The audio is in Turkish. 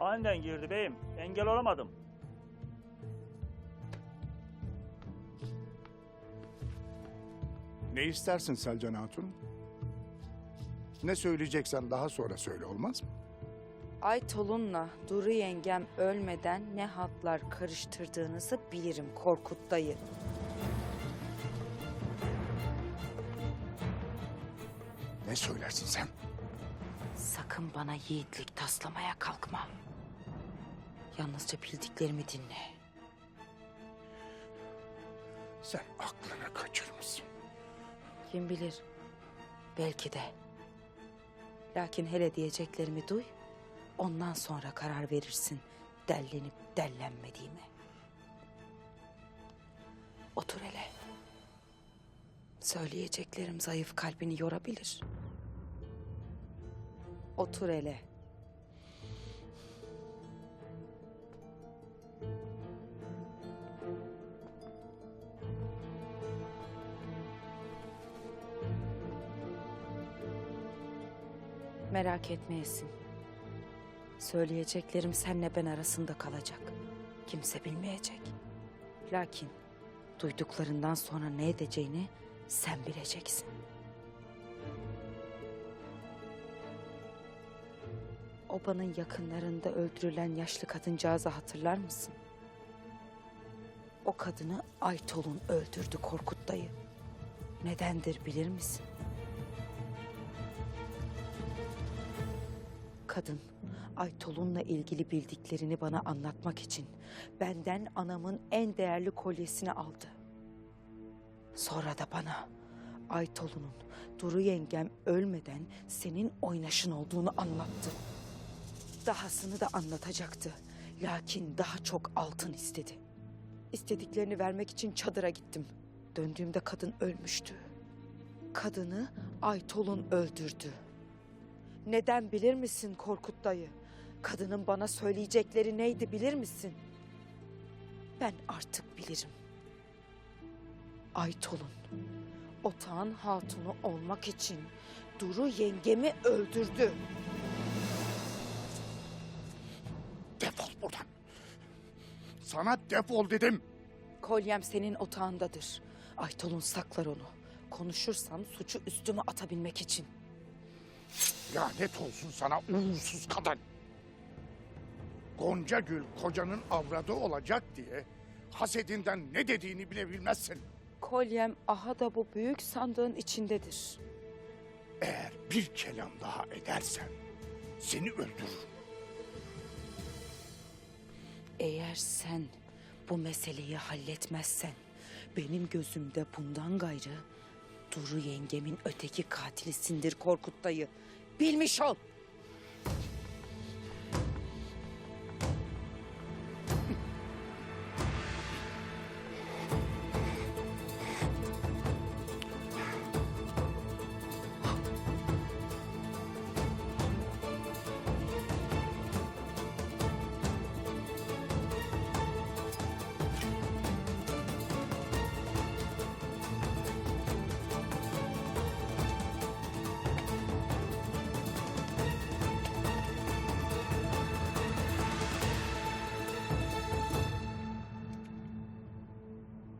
Aniden girdi beyim. Engel olamadım. Ne istersin Selcan Hatun? Ne söyleyeceksen daha sonra söyle olmaz mı? Aytolun'la Duru yengem ölmeden ne hatlar karıştırdığınızı bilirim Korkut dayı. Ne söylersin sen? Sakın bana yiğitlik taslamaya kalkma. Yalnızca bildiklerimi dinle. Sen aklını kaçırmışsın. Kim bilir? Belki de. Lakin hele diyeceklerimi duy. Ondan sonra karar verirsin dellenip dellenmediğime. Otur hele. Söyleyeceklerim zayıf kalbini yorabilir. Otur hele. Merak etmeyesin. Söyleyeceklerim senle ben arasında kalacak. Kimse bilmeyecek. Lakin duyduklarından sonra ne edeceğini sen bileceksin. Obanın yakınlarında öldürülen yaşlı kadıncağızı hatırlar mısın? O kadını Aytol'un öldürdü Korkut dayı. Nedendir bilir misin? Kadın Aytol'unla ilgili bildiklerini bana anlatmak için benden anamın en değerli kolyesini aldı. Sonra da bana Aytol'unun Duru yengem ölmeden senin oynaşın olduğunu anlattı. Dahasını da anlatacaktı. Lakin daha çok altın istedi. İstediklerini vermek için çadıra gittim. Döndüğümde kadın ölmüştü. Kadını Aytol'un öldürdü. Neden bilir misin Korkut dayı? Kadının bana söyleyecekleri neydi bilir misin? Ben artık bilirim. Aytol'un Otağın hatunu olmak için Duru yengemi öldürdü. Defol buradan. Sana defol dedim. Kolyem senin otağındadır. Aytol'un saklar onu. Konuşursam suçu üstüme atabilmek için. Lanet olsun sana uğursuz kadın. Gonca Gül kocanın avradı olacak diye hasedinden ne dediğini bile bilmezsin. Kolyem aha da bu büyük sandığın içindedir. Eğer bir kelam daha edersen seni öldürürüm. Eğer sen bu meseleyi halletmezsen benim gözümde bundan gayrı Duru yengemin öteki katilisindir Korkut dayı. Bilmiş ol.